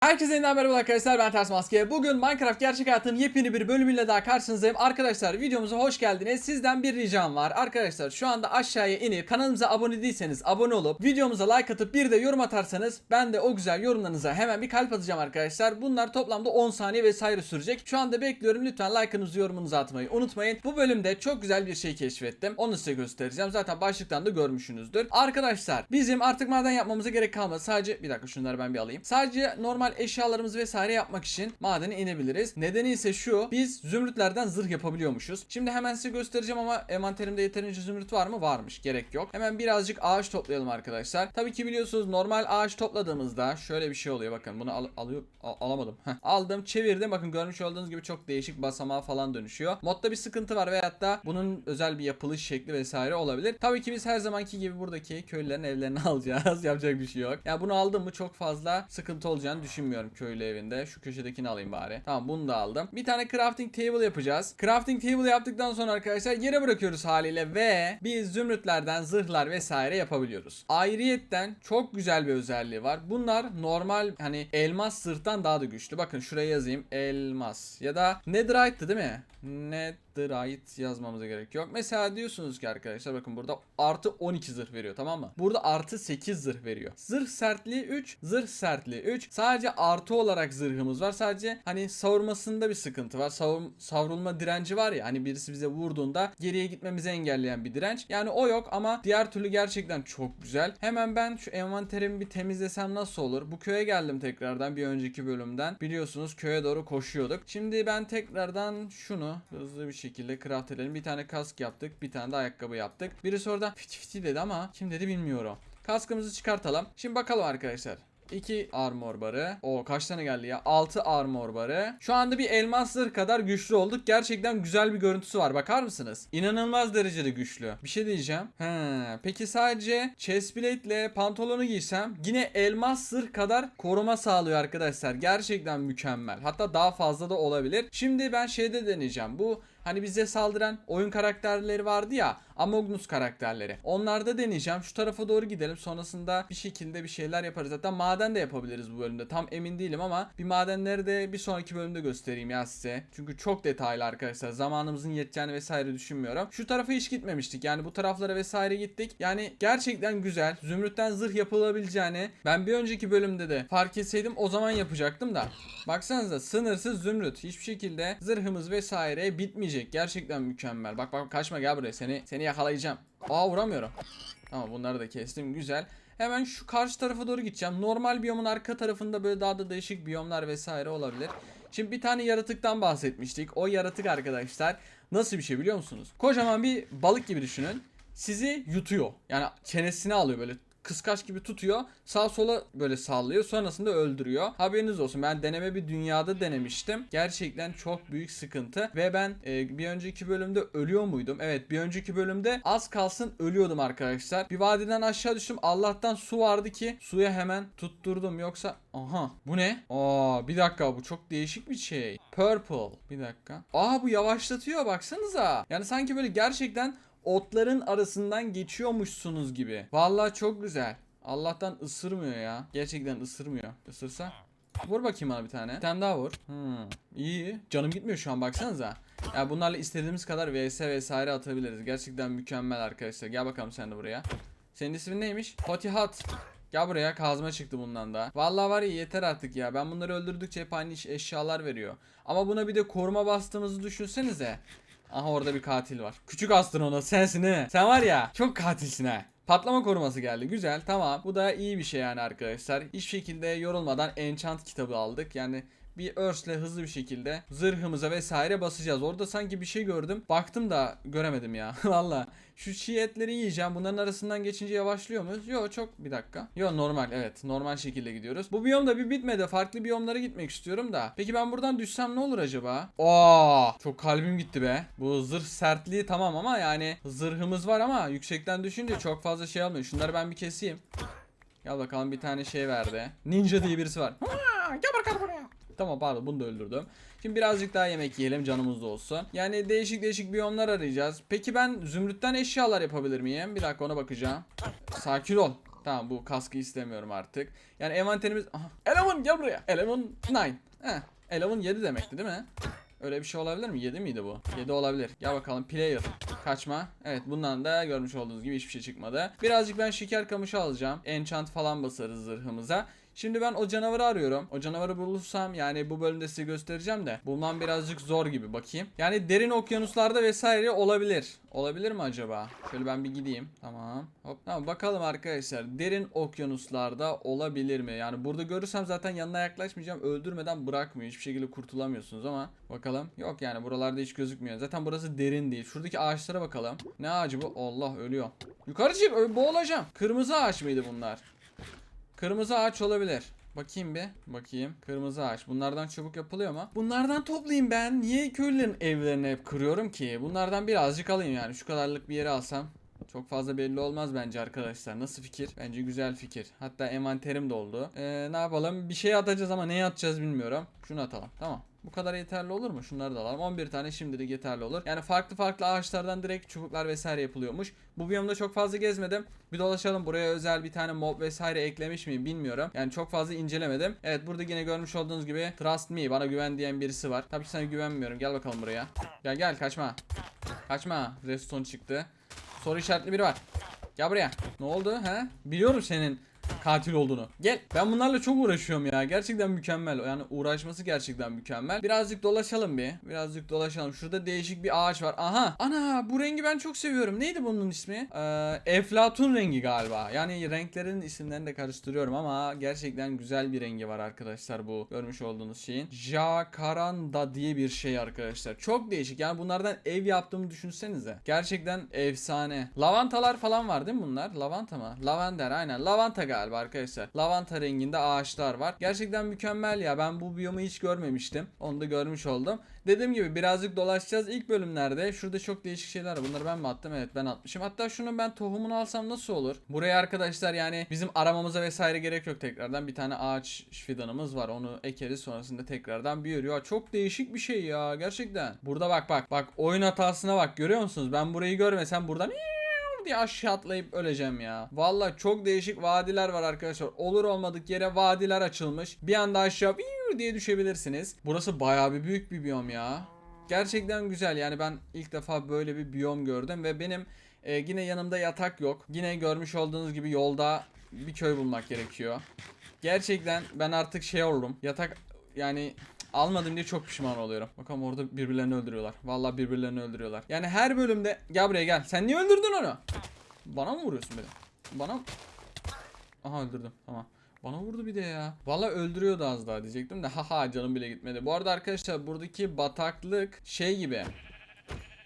Herkese yeniden merhaba arkadaşlar ben Ters Maske. Bugün Minecraft gerçek hayatın yepyeni bir bölümüyle daha karşınızdayım. Arkadaşlar videomuza hoş geldiniz. Sizden bir ricam var. Arkadaşlar şu anda aşağıya inip kanalımıza abone değilseniz abone olup videomuza like atıp bir de yorum atarsanız ben de o güzel yorumlarınıza hemen bir kalp atacağım arkadaşlar. Bunlar toplamda 10 saniye vesaire sürecek. Şu anda bekliyorum. Lütfen like'ınızı yorumunuzu atmayı unutmayın. Bu bölümde çok güzel bir şey keşfettim. Onu size göstereceğim. Zaten başlıktan da görmüşsünüzdür. Arkadaşlar bizim artık maden yapmamıza gerek kalmadı. Sadece bir dakika şunları ben bir alayım. Sadece normal eşyalarımız vesaire yapmak için madene inebiliriz. Nedeni ise şu. Biz zümrütlerden zırh yapabiliyormuşuz. Şimdi hemen size göstereceğim ama envanterimde yeterince zümrüt var mı? Varmış. Gerek yok. Hemen birazcık ağaç toplayalım arkadaşlar. Tabii ki biliyorsunuz normal ağaç topladığımızda şöyle bir şey oluyor. Bakın bunu al alıyor al- alamadım. Aldım, çevirdim. Bakın görmüş olduğunuz gibi çok değişik basamağa falan dönüşüyor. Modda bir sıkıntı var veyahut da bunun özel bir yapılış şekli vesaire olabilir. Tabii ki biz her zamanki gibi buradaki köylülerin evlerini alacağız. Yapacak bir şey yok. Ya bunu aldım mı çok fazla sıkıntı olacağını düşünmüyorum köylü evinde. Şu köşedekini alayım bari. Tamam bunu da aldım. Bir tane crafting table yapacağız. Crafting table yaptıktan sonra arkadaşlar yere bırakıyoruz haliyle ve biz zümrütlerden zırhlar vesaire yapabiliyoruz. Ayrıyetten çok güzel bir özelliği var. Bunlar normal hani elmas zırhtan daha da güçlü. Bakın şuraya yazayım. Elmas ya da netherite'tı değil mi? Netherite yazmamıza gerek yok. Mesela diyorsunuz ki arkadaşlar bakın burada artı 12 zırh veriyor tamam mı? Burada artı 8 zırh veriyor. Zırh sertliği 3, zırh sertliği 3. Sadece artı olarak zırhımız var. Sadece hani savurmasında bir sıkıntı var. Savur, savrulma direnci var ya hani birisi bize vurduğunda geriye gitmemizi engelleyen bir direnç. Yani o yok ama diğer türlü gerçekten çok güzel. Hemen ben şu envanterimi bir temizlesem nasıl olur? Bu köye geldim tekrardan bir önceki bölümden. Biliyorsunuz köye doğru koşuyorduk. Şimdi ben tekrardan şunu hızlı bir şekilde craft edelim. Bir tane kask yaptık. Bir tane de ayakkabı yaptık. Birisi orada fiti fiti dedi ama kim dedi bilmiyorum. Kaskımızı çıkartalım. Şimdi bakalım arkadaşlar. 2 armor barı. O kaç tane geldi ya? 6 armor barı. Şu anda bir elmas zırh kadar güçlü olduk. Gerçekten güzel bir görüntüsü var. Bakar mısınız? İnanılmaz derecede güçlü. Bir şey diyeceğim. He. Peki sadece chestplate ile pantolonu giysem yine elmas zırh kadar koruma sağlıyor arkadaşlar. Gerçekten mükemmel. Hatta daha fazla da olabilir. Şimdi ben şeyde deneyeceğim. Bu Hani bize saldıran oyun karakterleri vardı ya Among Us karakterleri. Onlarda deneyeceğim. Şu tarafa doğru gidelim. Sonrasında bir şekilde bir şeyler yaparız. Hatta maden de yapabiliriz bu bölümde. Tam emin değilim ama bir madenleri de bir sonraki bölümde göstereyim ya size. Çünkü çok detaylı arkadaşlar. Zamanımızın yeteceğini vesaire düşünmüyorum. Şu tarafa hiç gitmemiştik. Yani bu taraflara vesaire gittik. Yani gerçekten güzel. Zümrütten zırh yapılabileceğini ben bir önceki bölümde de fark etseydim o zaman yapacaktım da. Baksanıza sınırsız zümrüt. Hiçbir şekilde zırhımız vesaire bitmeyecek. Gerçekten mükemmel. Bak bak kaçma gel buraya. Seni seni yakalayacağım. Aa vuramıyorum. Tamam bunları da kestim. Güzel. Hemen şu karşı tarafa doğru gideceğim. Normal biyomun arka tarafında böyle daha da değişik biyomlar vesaire olabilir. Şimdi bir tane yaratıktan bahsetmiştik. O yaratık arkadaşlar nasıl bir şey biliyor musunuz? Kocaman bir balık gibi düşünün. Sizi yutuyor. Yani çenesine alıyor böyle kıskaç gibi tutuyor. Sağ sola böyle sallıyor. Sonrasında öldürüyor. Haberiniz olsun. Ben deneme bir dünyada denemiştim. Gerçekten çok büyük sıkıntı. Ve ben e, bir önceki bölümde ölüyor muydum? Evet bir önceki bölümde az kalsın ölüyordum arkadaşlar. Bir vadiden aşağı düştüm. Allah'tan su vardı ki suya hemen tutturdum. Yoksa aha bu ne? Aa bir dakika bu çok değişik bir şey. Purple. Bir dakika. Aa bu yavaşlatıyor baksanıza. Yani sanki böyle gerçekten otların arasından geçiyormuşsunuz gibi. Vallahi çok güzel. Allah'tan ısırmıyor ya. Gerçekten ısırmıyor. Isırsa Vur bakayım bana bir tane. Bir tane daha vur. Hmm. İyi. Canım gitmiyor şu an baksanıza. Ya bunlarla istediğimiz kadar vs vesaire atabiliriz. Gerçekten mükemmel arkadaşlar. Gel bakalım sen de buraya. Senin ismin neymiş? Potihat. Gel buraya kazma çıktı bundan da. Vallahi var ya yeter artık ya. Ben bunları öldürdükçe hep aynı eşyalar veriyor. Ama buna bir de koruma bastığımızı düşünsenize. Aha orada bir katil var. Küçük astronot sensin he. Sen var ya çok katilsin ha. Patlama koruması geldi. Güzel tamam. Bu da iyi bir şey yani arkadaşlar. Hiç şekilde yorulmadan enchant kitabı aldık. Yani bir örsle hızlı bir şekilde zırhımıza vesaire basacağız. Orada sanki bir şey gördüm. Baktım da göremedim ya. Valla. Şu çiğ etleri yiyeceğim. Bunların arasından geçince yavaşlıyor muyuz? Yok çok bir dakika. Yok normal evet. Normal şekilde gidiyoruz. Bu biyom da bir bitmedi. Farklı biyomlara gitmek istiyorum da. Peki ben buradan düşsem ne olur acaba? Aa, çok kalbim gitti be. Bu zırh sertliği tamam ama yani zırhımız var ama yüksekten düşünce çok fazla şey almıyor. Şunları ben bir keseyim. Gel bakalım bir tane şey verdi. Ninja diye birisi var. Gel bakalım buraya. Tamam pardon bunu da öldürdüm. Şimdi birazcık daha yemek yiyelim canımız da olsun. Yani değişik değişik biyomlar arayacağız. Peki ben zümrütten eşyalar yapabilir miyim? Bir dakika ona bakacağım. Sakin ol. Tamam bu kaskı istemiyorum artık. Yani envanterimiz... Aha. Eleven gel buraya. Eleven 9. Heh. Eleven 7 demekti değil mi? Öyle bir şey olabilir mi? 7 miydi bu? 7 olabilir. Gel bakalım player. Kaçma. Evet bundan da görmüş olduğunuz gibi hiçbir şey çıkmadı. Birazcık ben şeker kamışı alacağım. Enchant falan basarız zırhımıza. Şimdi ben o canavarı arıyorum. O canavarı bulursam yani bu bölümde size göstereceğim de bulmam birazcık zor gibi bakayım. Yani derin okyanuslarda vesaire olabilir. Olabilir mi acaba? Şöyle ben bir gideyim. Tamam. Hop. Tamam bakalım arkadaşlar. Derin okyanuslarda olabilir mi? Yani burada görürsem zaten yanına yaklaşmayacağım. Öldürmeden bırakmıyor. Hiçbir şekilde kurtulamıyorsunuz ama bakalım. Yok yani buralarda hiç gözükmüyor. Zaten burası derin değil. Şuradaki ağaçlara bakalım. Ne ağacı bu? Allah ölüyor. Yukarı çık. Boğulacağım. Kırmızı ağaç mıydı bunlar? Kırmızı ağaç olabilir. Bakayım bir. Bakayım. Kırmızı ağaç. Bunlardan çubuk yapılıyor mu? Bunlardan toplayayım ben. Niye köylülerin evlerini hep kırıyorum ki? Bunlardan birazcık alayım yani. Şu kadarlık bir yere alsam. Çok fazla belli olmaz bence arkadaşlar. Nasıl fikir? Bence güzel fikir. Hatta envanterim de oldu. Ee, ne yapalım? Bir şey atacağız ama neye atacağız bilmiyorum. Şunu atalım. Tamam. Bu kadar yeterli olur mu? Şunları da alalım. 11 tane şimdilik yeterli olur. Yani farklı farklı ağaçlardan direkt çubuklar vesaire yapılıyormuş. Bu biyomda çok fazla gezmedim. Bir dolaşalım. Buraya özel bir tane mob vesaire eklemiş miyim bilmiyorum. Yani çok fazla incelemedim. Evet burada yine görmüş olduğunuz gibi trust me bana güven diyen birisi var. Tabii ki sana güvenmiyorum. Gel bakalım buraya. Gel gel kaçma. Kaçma. Redstone çıktı. Soru işaretli biri var. Gel buraya. Ne oldu he? Biliyorum senin katil olduğunu. Gel. Ben bunlarla çok uğraşıyorum ya. Gerçekten mükemmel. Yani uğraşması gerçekten mükemmel. Birazcık dolaşalım bir. Birazcık dolaşalım. Şurada değişik bir ağaç var. Aha. Ana bu rengi ben çok seviyorum. Neydi bunun ismi? Ee, Eflatun rengi galiba. Yani renklerin isimlerini de karıştırıyorum ama gerçekten güzel bir rengi var arkadaşlar bu görmüş olduğunuz şeyin. Jacaranda diye bir şey arkadaşlar. Çok değişik. Yani bunlardan ev yaptığımı düşünsenize. Gerçekten efsane. Lavantalar falan var değil mi bunlar? Lavanta mı? Lavender aynen. Lavanta galiba arkadaşlar. Lavanta renginde ağaçlar var. Gerçekten mükemmel ya. Ben bu biyomu hiç görmemiştim. Onu da görmüş oldum. Dediğim gibi birazcık dolaşacağız. İlk bölümlerde şurada çok değişik şeyler var. Bunları ben mi attım? Evet ben atmışım. Hatta şunun ben tohumunu alsam nasıl olur? Buraya arkadaşlar yani bizim aramamıza vesaire gerek yok tekrardan. Bir tane ağaç fidanımız var. Onu ekeriz sonrasında tekrardan büyür. Ya çok değişik bir şey ya gerçekten. Burada bak bak bak oyun hatasına bak görüyor musunuz? Ben burayı görmesem buradan diye aşağı atlayıp öleceğim ya. Valla çok değişik vadiler var arkadaşlar. Olur olmadık yere vadiler açılmış. Bir anda aşağı diye düşebilirsiniz. Burası bayağı bir büyük bir biyom ya. Gerçekten güzel yani ben ilk defa böyle bir biyom gördüm ve benim e, yine yanımda yatak yok. Yine görmüş olduğunuz gibi yolda bir köy bulmak gerekiyor. Gerçekten ben artık şey oldum. Yatak yani almadım diye çok pişman oluyorum. Bakalım orada birbirlerini öldürüyorlar. Vallahi birbirlerini öldürüyorlar. Yani her bölümde gel buraya gel. Sen niye öldürdün onu? Bana mı vuruyorsun beni? Bana? Aha öldürdüm. Tamam. Bana vurdu bir de ya. Valla öldürüyordu az daha diyecektim de haha canım bile gitmedi. Bu arada arkadaşlar buradaki bataklık şey gibi.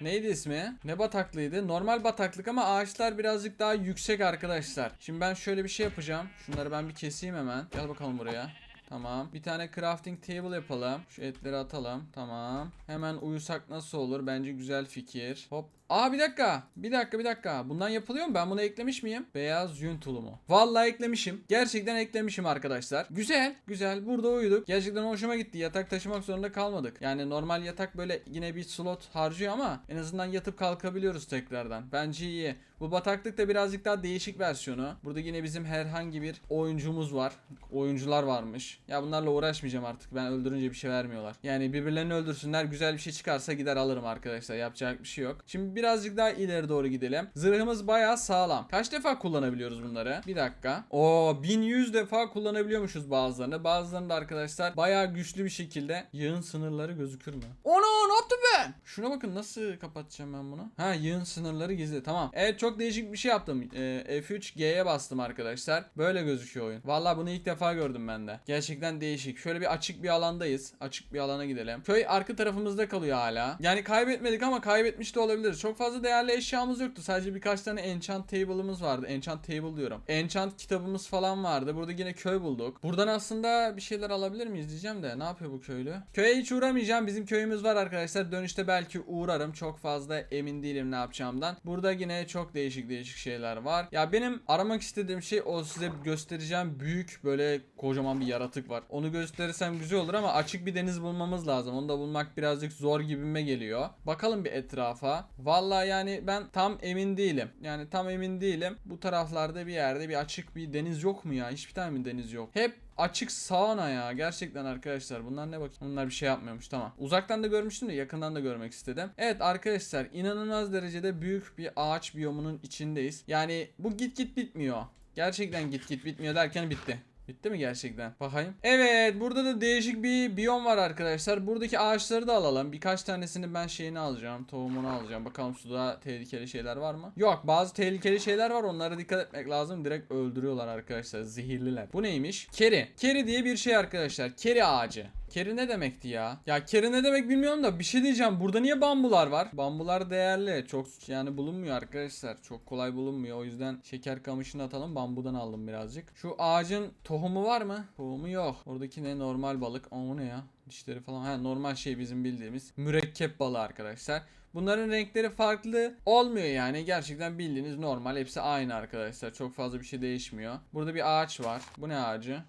Neydi ismi? Ne bataklığıydı? Normal bataklık ama ağaçlar birazcık daha yüksek arkadaşlar. Şimdi ben şöyle bir şey yapacağım. Şunları ben bir keseyim hemen. Gel bakalım buraya. Tamam. Bir tane crafting table yapalım. Şu etleri atalım. Tamam. Hemen uyusak nasıl olur? Bence güzel fikir. Hop. Aa bir dakika. Bir dakika bir dakika. Bundan yapılıyor mu? Ben bunu eklemiş miyim? Beyaz yün tulumu. Vallahi eklemişim. Gerçekten eklemişim arkadaşlar. Güzel. Güzel. Burada uyuduk. Gerçekten hoşuma gitti. Yatak taşımak zorunda kalmadık. Yani normal yatak böyle yine bir slot harcıyor ama en azından yatıp kalkabiliyoruz tekrardan. Bence iyi. Bu bataklık da birazcık daha değişik versiyonu. Burada yine bizim herhangi bir oyuncumuz var. Oyuncular varmış. Ya bunlarla uğraşmayacağım artık. Ben öldürünce bir şey vermiyorlar. Yani birbirlerini öldürsünler. Güzel bir şey çıkarsa gider alırım arkadaşlar. Yapacak bir şey yok. Şimdi birazcık daha ileri doğru gidelim. Zırhımız bayağı sağlam. Kaç defa kullanabiliyoruz bunları? Bir dakika. Oo 1100 defa kullanabiliyormuşuz bazılarını. Bazılarını da arkadaşlar bayağı güçlü bir şekilde yığın sınırları gözükür mü? Ono ne yaptım ben? Şuna bakın nasıl kapatacağım ben bunu? Ha yığın sınırları gizli. Tamam. Evet çok değişik bir şey yaptım. Ee, F3G'ye bastım arkadaşlar. Böyle gözüküyor oyun. Vallahi bunu ilk defa gördüm ben de. Gerçekten değişik. Şöyle bir açık bir alandayız. Açık bir alana gidelim. Köy arka tarafımızda kalıyor hala. Yani kaybetmedik ama kaybetmiş de olabiliriz. Çok fazla değerli eşyamız yoktu. Sadece birkaç tane enchant table'ımız vardı. Enchant table diyorum. Enchant kitabımız falan vardı. Burada yine köy bulduk. Buradan aslında bir şeyler alabilir miyiz diyeceğim de. Ne yapıyor bu köylü? Köye hiç uğramayacağım. Bizim köyümüz var arkadaşlar. Dönüşte belki uğrarım. Çok fazla emin değilim ne yapacağımdan. Burada yine çok değişik değişik şeyler var. Ya benim aramak istediğim şey o size göstereceğim büyük böyle kocaman bir yaratık var. Onu gösterirsem güzel olur ama açık bir deniz bulmamız lazım. Onu da bulmak birazcık zor gibime geliyor. Bakalım bir etrafa. Vallahi yani ben tam emin değilim. Yani tam emin değilim. Bu taraflarda bir yerde bir açık bir deniz yok mu ya? Hiçbir tane mi deniz yok? Hep açık sauna ya. Gerçekten arkadaşlar. Bunlar ne bakayım? Bunlar bir şey yapmıyormuş. Tamam. Uzaktan da görmüştüm de yakından da görmek istedim. Evet arkadaşlar inanılmaz derecede büyük bir ağaç biyomunun içindeyiz. Yani bu git git bitmiyor. Gerçekten git git bitmiyor derken bitti. Bitti mi gerçekten? Bakayım. Evet burada da değişik bir biyom var arkadaşlar. Buradaki ağaçları da alalım. Birkaç tanesini ben şeyini alacağım. Tohumunu alacağım. Bakalım suda tehlikeli şeyler var mı? Yok bazı tehlikeli şeyler var. Onlara dikkat etmek lazım. Direkt öldürüyorlar arkadaşlar. Zehirliler. Bu neymiş? Keri. Keri diye bir şey arkadaşlar. Keri ağacı. Keri ne demekti ya? Ya keri ne demek bilmiyorum da bir şey diyeceğim. Burada niye bambular var? Bambular değerli. Çok yani bulunmuyor arkadaşlar. Çok kolay bulunmuyor. O yüzden şeker kamışını atalım. Bambudan aldım birazcık. Şu ağacın tohumu var mı? Tohumu yok. Oradaki ne normal balık. O ne ya? Dişleri falan. Ha normal şey bizim bildiğimiz mürekkep balığı arkadaşlar. Bunların renkleri farklı olmuyor yani. Gerçekten bildiğiniz normal. Hepsi aynı arkadaşlar. Çok fazla bir şey değişmiyor. Burada bir ağaç var. Bu ne ağacı?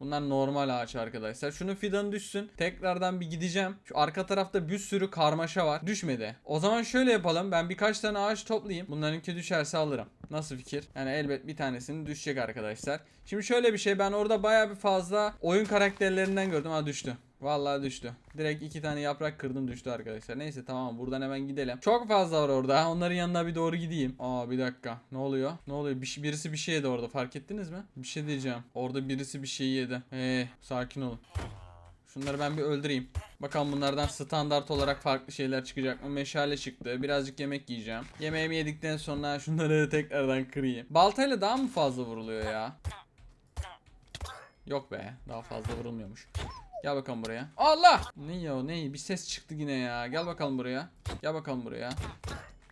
Bunlar normal ağaç arkadaşlar. Şunun fidanı düşsün. Tekrardan bir gideceğim. Şu arka tarafta bir sürü karmaşa var. Düşmedi. O zaman şöyle yapalım. Ben birkaç tane ağaç toplayayım. Bunlarınki düşerse alırım. Nasıl fikir? Yani elbet bir tanesinin düşecek arkadaşlar. Şimdi şöyle bir şey. Ben orada baya bir fazla oyun karakterlerinden gördüm. Ha düştü. Vallahi düştü. Direkt iki tane yaprak kırdım düştü arkadaşlar. Neyse tamam buradan hemen gidelim. Çok fazla var orada. Onların yanına bir doğru gideyim. Aa bir dakika. Ne oluyor? Ne oluyor? Bir, şey- birisi bir şey yedi orada. Fark ettiniz mi? Bir şey diyeceğim. Orada birisi bir şey yedi. Ee, sakin olun. Şunları ben bir öldüreyim. Bakalım bunlardan standart olarak farklı şeyler çıkacak mı? Meşale çıktı. Birazcık yemek yiyeceğim. Yemeğimi yedikten sonra şunları tekrardan kırayım. Baltayla daha mı fazla vuruluyor ya? Yok be. Daha fazla vurulmuyormuş. Gel bakalım buraya. Allah! Ne ya ne? Bir ses çıktı yine ya. Gel bakalım buraya. Gel bakalım buraya.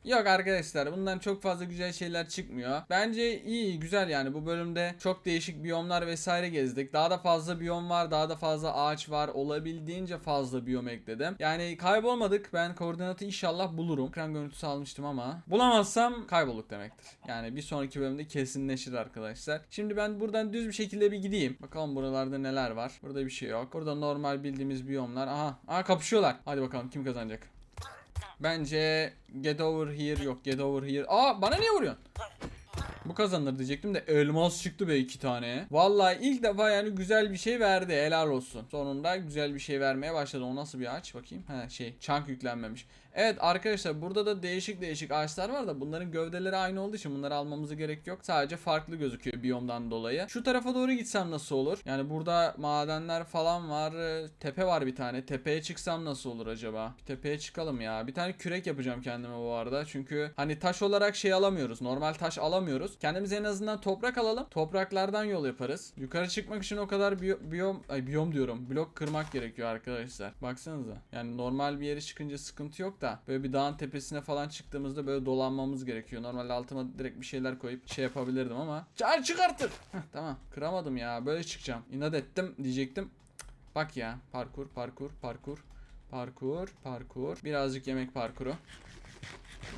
Yok arkadaşlar bundan çok fazla güzel şeyler çıkmıyor. Bence iyi güzel yani bu bölümde çok değişik biyomlar vesaire gezdik. Daha da fazla biyom var daha da fazla ağaç var. Olabildiğince fazla biyom ekledim. Yani kaybolmadık ben koordinatı inşallah bulurum. Ekran görüntüsü almıştım ama bulamazsam kaybolduk demektir. Yani bir sonraki bölümde kesinleşir arkadaşlar. Şimdi ben buradan düz bir şekilde bir gideyim. Bakalım buralarda neler var. Burada bir şey yok. Burada normal bildiğimiz biyomlar. Aha, aha kapışıyorlar. Hadi bakalım kim kazanacak. Bence get over here yok get over here. Aa bana niye vuruyorsun? Bu kazanır diyecektim de elmas çıktı be iki tane. Vallahi ilk defa yani güzel bir şey verdi helal olsun. Sonunda güzel bir şey vermeye başladı. O nasıl bir ağaç bakayım. He şey çank yüklenmemiş. Evet arkadaşlar burada da değişik değişik ağaçlar var da bunların gövdeleri aynı olduğu için bunları almamıza gerek yok. Sadece farklı gözüküyor biyomdan dolayı. Şu tarafa doğru gitsem nasıl olur? Yani burada madenler falan var. Tepe var bir tane. Tepeye çıksam nasıl olur acaba? Bir tepeye çıkalım ya. Bir tane kürek yapacağım kendime bu arada. Çünkü hani taş olarak şey alamıyoruz. Normal taş alamıyoruz. Kendimize en azından toprak alalım. Topraklardan yol yaparız. Yukarı çıkmak için o kadar biyo- biyom ay biyom diyorum. Blok kırmak gerekiyor arkadaşlar. Baksanıza. Yani normal bir yere çıkınca sıkıntı yok da böyle bir dağın tepesine falan çıktığımızda böyle dolanmamız gerekiyor. Normalde altıma direkt bir şeyler koyup şey yapabilirdim ama. Çağır çıkartır. Heh, tamam. Kıramadım ya. Böyle çıkacağım. İnat ettim diyecektim. Bak ya. Parkur, parkur, parkur. Parkur, parkur. Birazcık yemek parkuru.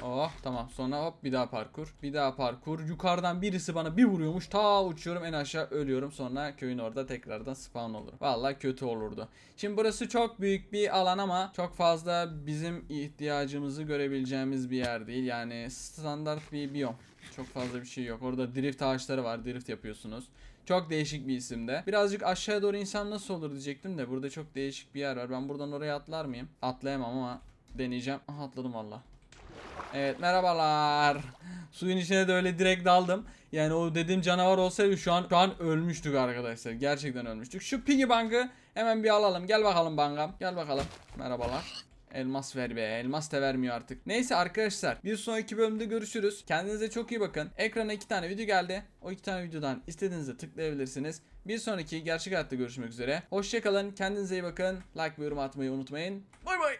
Oh tamam. Sonra hop bir daha parkur. Bir daha parkur. Yukarıdan birisi bana bir vuruyormuş. Ta uçuyorum en aşağı ölüyorum. Sonra köyün orada tekrardan spawn olurum. Vallahi kötü olurdu. Şimdi burası çok büyük bir alan ama çok fazla bizim ihtiyacımızı görebileceğimiz bir yer değil. Yani standart bir biyom. Çok fazla bir şey yok. Orada drift ağaçları var. Drift yapıyorsunuz. Çok değişik bir isimde. Birazcık aşağıya doğru insan nasıl olur diyecektim de burada çok değişik bir yer var. Ben buradan oraya atlar mıyım? Atlayamam ama deneyeceğim. Aha atladım valla. Evet merhabalar. Suyun içine de öyle direkt daldım. Yani o dediğim canavar olsaydı şu an şu an ölmüştük arkadaşlar. Gerçekten ölmüştük. Şu piggy bank'ı hemen bir alalım. Gel bakalım bankam. Gel bakalım. Merhabalar. Elmas ver be. Elmas da vermiyor artık. Neyse arkadaşlar. Bir sonraki bölümde görüşürüz. Kendinize çok iyi bakın. Ekrana iki tane video geldi. O iki tane videodan istediğinizde tıklayabilirsiniz. Bir sonraki gerçek hayatta görüşmek üzere. Hoşçakalın. Kendinize iyi bakın. Like ve yorum atmayı unutmayın. Bay